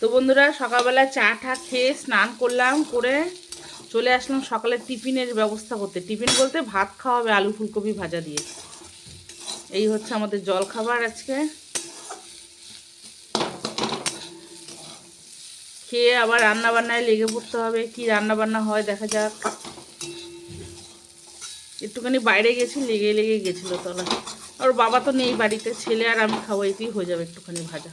তো বন্ধুরা, সকালবেলা চা টা খেয়ে স্নান করলাম, করে চলে আসলাম সকালে টিফিনের ব্যবস্থা করতে। টিফিন বলতে ভাত খাওয়া হবে, আলু ফুলকপি ভাজা দিয়ে। এই হচ্ছে আমাদের জল খাবার আজকে। খেয়ে আবার রান্না বান্নায় লেগে পড়তে হবে, কি রান্না বান্না হয় দেখা যাক। একটুখানি বাইরে গেছি, লেগে লেগে গেছিল তলা আর বাবা তো নেই বাড়িতে, ছেলে আর আমি খাব, এতেই হয়ে যাবে একটুখানি ভাজা।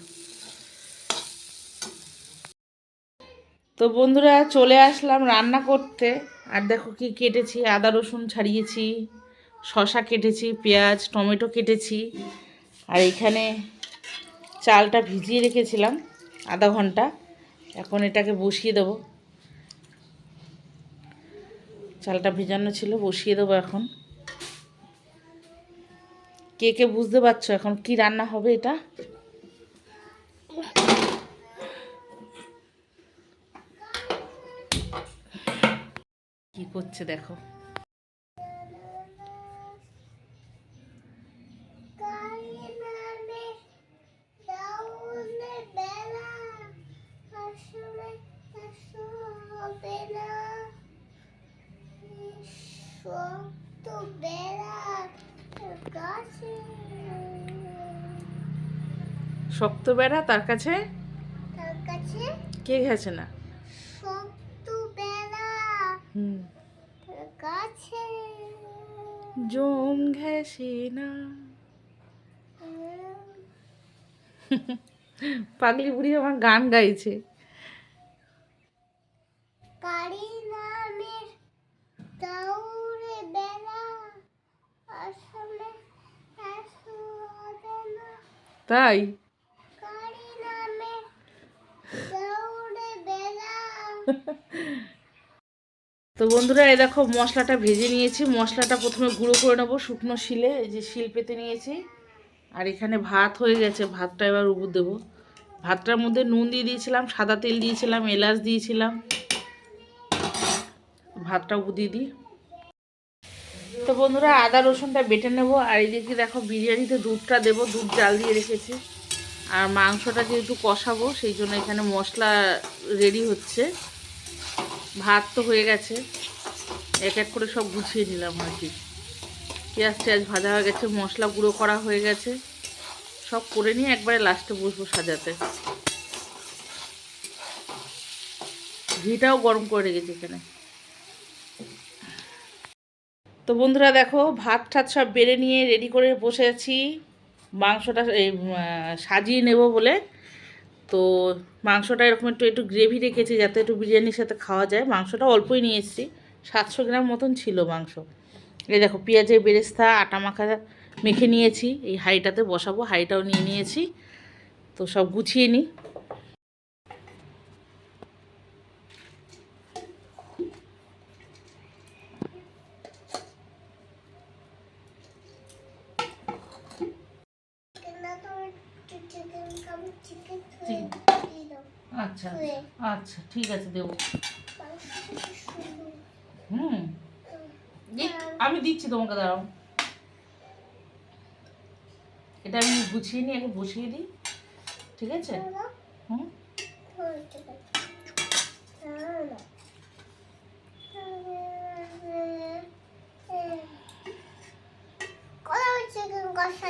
তো বন্ধুরা, চলে আসলাম রান্না করতে। আর দেখো কি কেটেছি, আদা রসুন ছাড়িয়েছি শশা কেটেছি, পেঁয়াজ, টমেটো কেটেছি। আর এখানে চালটা ভিজিয়ে রেখেছিলাম, আধা ঘণ্টা। এখন এটাকে বসিয়ে দেবো। চালটা ভিজানো ছিল, বসিয়ে দেবো এখন। কে কে বুঝতে পারছ এখন? কি রান্না হবে এটা? কি করছে দেখো। শক্ত বেড়া তার কাছে? তার কাছে? কে গেছে না? শক্ত তার কাছে। জম ঘেসে না। পাগলি বুড়ি আমার গান গাইছে কারি নামের দৌড়ে বেলা আসলে এসো হবে না তাই? তো বন্ধুরা, এই দেখো মশলাটা ভেজে নিয়েছি। মশলাটা প্রথমে গুঁড়ো করে নেব শুকনো শিলে যে শিল পেতে নিয়েছি। আর এখানে ভাত হয়ে গেছে, ভাতটা এবার উবুর দেবো। ভাতটার মধ্যে নুন দিয়ে দিয়েছিলাম, সাদা তেল দিয়েছিলাম, এলাচ দিয়েছিলাম। ভাতটা উবু দিয়ে দিই। তো বন্ধুরা আদা রসুনটা বেটে নেব, আর এই এদিকে দেখো বিরিয়ানিতে দুধটা দেবো, দুধ জাল দিয়ে রেখেছি। আর মাংসটা যেহেতু কষাবো, সেই জন্য এখানে মশলা রেডি হচ্ছে। ভাত তো হয়ে গেছে। এক এক করে সব গুছিয়ে নিলাম আর কি। পেঁয়াজ টেয়াজ ভাজা হয়ে গেছে, মশলা গুঁড়ো করা হয়ে গেছে। সব করে নিয়ে একবারে লাস্টে বসবো সাজাতে। ঘিটাও গরম করে রেখেছি এখানে। তো বন্ধুরা দেখো ভাত ঠাত সব বেড়ে নিয়ে রেডি করে বসে আছি। মাংসটা সাজিয়ে নেব বলে। তো মাংসটা এরকম একটু একটু গ্রেভি রেখেছি যাতে একটু বিরিয়ানির সাথে খাওয়া যায়। মাংসটা অল্পই নিয়ে এসেছি। সাতশো গ্রাম মতন ছিল মাংস। এই দেখো, পেঁয়াজের বেরেস্তা, আটা মাখা মেখে নিয়েছি। এই হাঁড়িটাতে বসাবো, হাঁড়িটাও নিয়ে নিয়েছি। তো সব গুছিয়ে নিই। আচ্ছা আচ্ছা ঠিক আছে দেবো। হুম। আমি দিচ্ছি তোমাকে দাঁড়াও। এটা আমি গুছিয়ে নিয়ে আগে বসিয়ে দিই। ঠিক আছে? হুম। না। কোথাও চিকেন কষা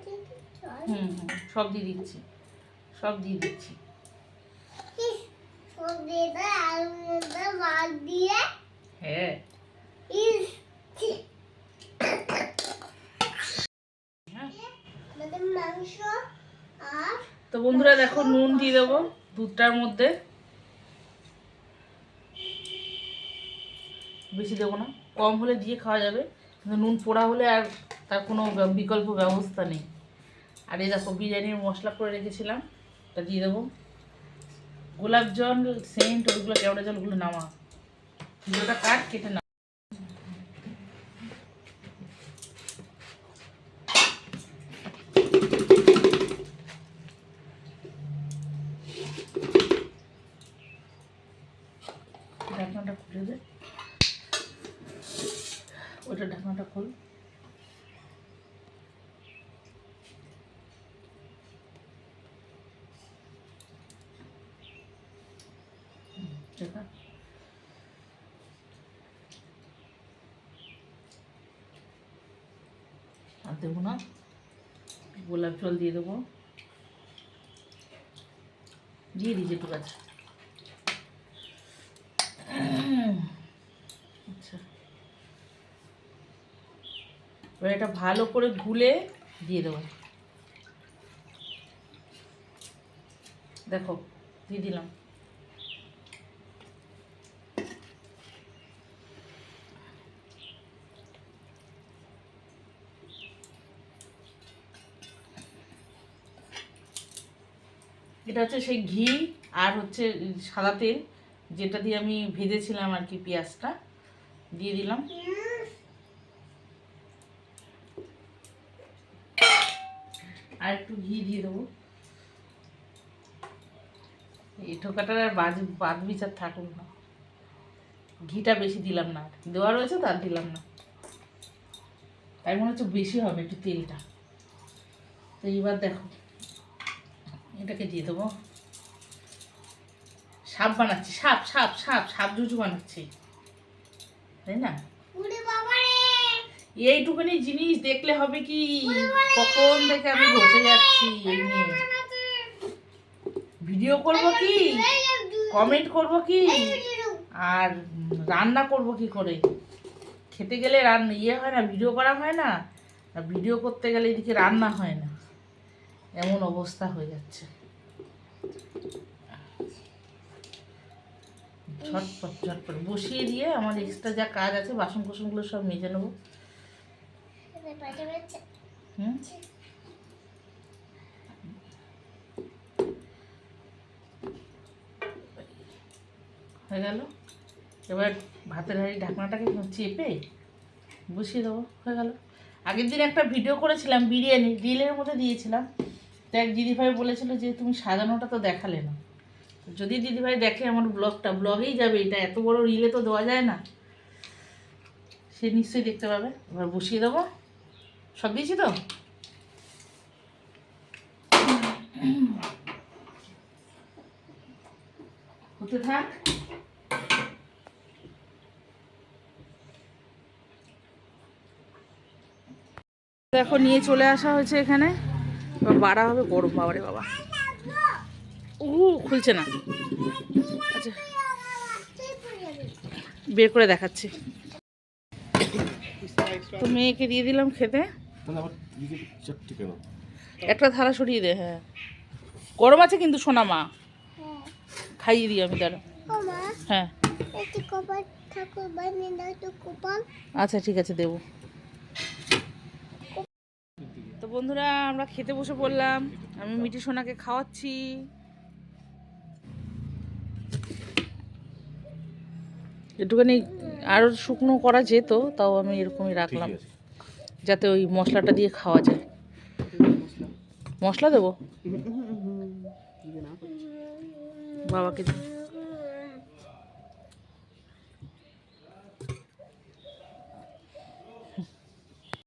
দিচ্ছ হুম, হুম। সব দিয়ে দিচ্ছি। সব দিয়ে দিচ্ছি। হ্যাঁ। তো বন্ধুরা দেখো নুন দিয়ে দেবো দুধটার মধ্যে। বেশি দেবো না কম হলে দিয়ে খাওয়া যাবে। কিন্তু নুন পোড়া হলে আর তার কোনো বিকল্প ব্যবস্থা নেই। আর এই দেখো বিরিয়ানির মশলা করে রেখেছিলাম ওটা দিয়ে দেবো। গোলাপ জল, সেন্ট, ওইগুলো কেওড়া জলগুলো নামা। ভিডিওটা কাট, কেটে না ঢাকনাটা খুলে দে। ওটা ঢাকনাটা খোল। আর দেবো না। গোলাপ জল দিয়ে দেবো। দিয়ে দিয়েছি একটু গাছ আচ্ছা। এবার এটা ভালো করে গুলে দিয়ে দেবো। দেখো, দিয়ে দিলাম। এটা হচ্ছে সেই ঘি আর হচ্ছে সাদা তেল, যেটা দিয়ে আমি ভেজেছিলাম আর কি পেঁয়াজটা, দিয়ে দিলাম। আর একটু ঘি দিয়ে দেবো। এই ঠোকাটার আর বাজ বাদ বিচার থাকুক না। ঘিটা বেশি দিলাম না। দেওয়া রয়েছে তার দিলাম না। তাই মনে হচ্ছে বেশি হবে একটু তেলটা। তো এইবার দেখো। এটাকে দিয়ে দেবো। সাপ বানাচ্ছি সাপ সাপ সাপ সাপ জুজু বানাচ্ছি। তাই না? এইটুখানি জিনিস দেখলে হবে কি? কখন থেকে আমি বসে যাচ্ছি এই নিয়ে। ভিডিও করব কি? কমেন্ট করব কি? আর রান্না করব কি করে? খেতে গেলে রান্না ইয়ে হয় না ভিডিও করা হয় না। আর ভিডিও করতে গেলে এদিকে রান্না হয় না। এমন অবস্থা হয়ে যাচ্ছে। ঝটপট ঝটপট। বসিয়ে দিয়ে আমার এক্সট্রা যা কাজ আছে বাসন কোসনগুলো সব মেজে নেব। হুম? হয়ে গেল? এবার ভাতের হাঁড়ি ঢাকনাটাকে চেপে বসিয়ে দেবো। হয়ে গেল। আগের দিন একটা ভিডিও করেছিলাম, বিরিয়ানি, রিলের মধ্যে দিয়েছিলাম। তো এক দিদিভাই বলেছিল যে তুমি সাজানোটা তো দেখালে না। যদি দিদিভাই দেখে আমার ব্লগটা, ব্লগেই যাবে এটা, এত বড় রিলে তো দেওয়া যায় না। সে নিশ্চয়ই দেখতে পাবে। এবার বসিয়ে দেবো। সব দিয়েছি তো? হতে থাক। দেখো, নিয়ে চলে আসা হয়েছে এখানে। বাড়া হবে গরম বাবারে বাবা। ও খুলছে না। আচ্ছা। বের করে দেখাচ্ছি। তো মেয়েকে দিয়ে দিলাম খেতে। একটা থালা সরিয়ে দে হ্যাঁ। গরম আছে কিন্তু সোনা মা। খাইয়ে দিই আমি তার মা। হ্যাঁ। আচ্ছা ঠিক আছে দেবো তো বন্ধুরা আমরা খেতে বসে পড়লাম। আমি মিটি সোনাকে খাওয়াচ্ছি। একটুখানি আরও শুকনো করা যেত তাও আমি এরকমই রাখলাম যাতে ওই মশলাটা দিয়ে খাওয়া যায়। মশলা দেবো? বাবাকে।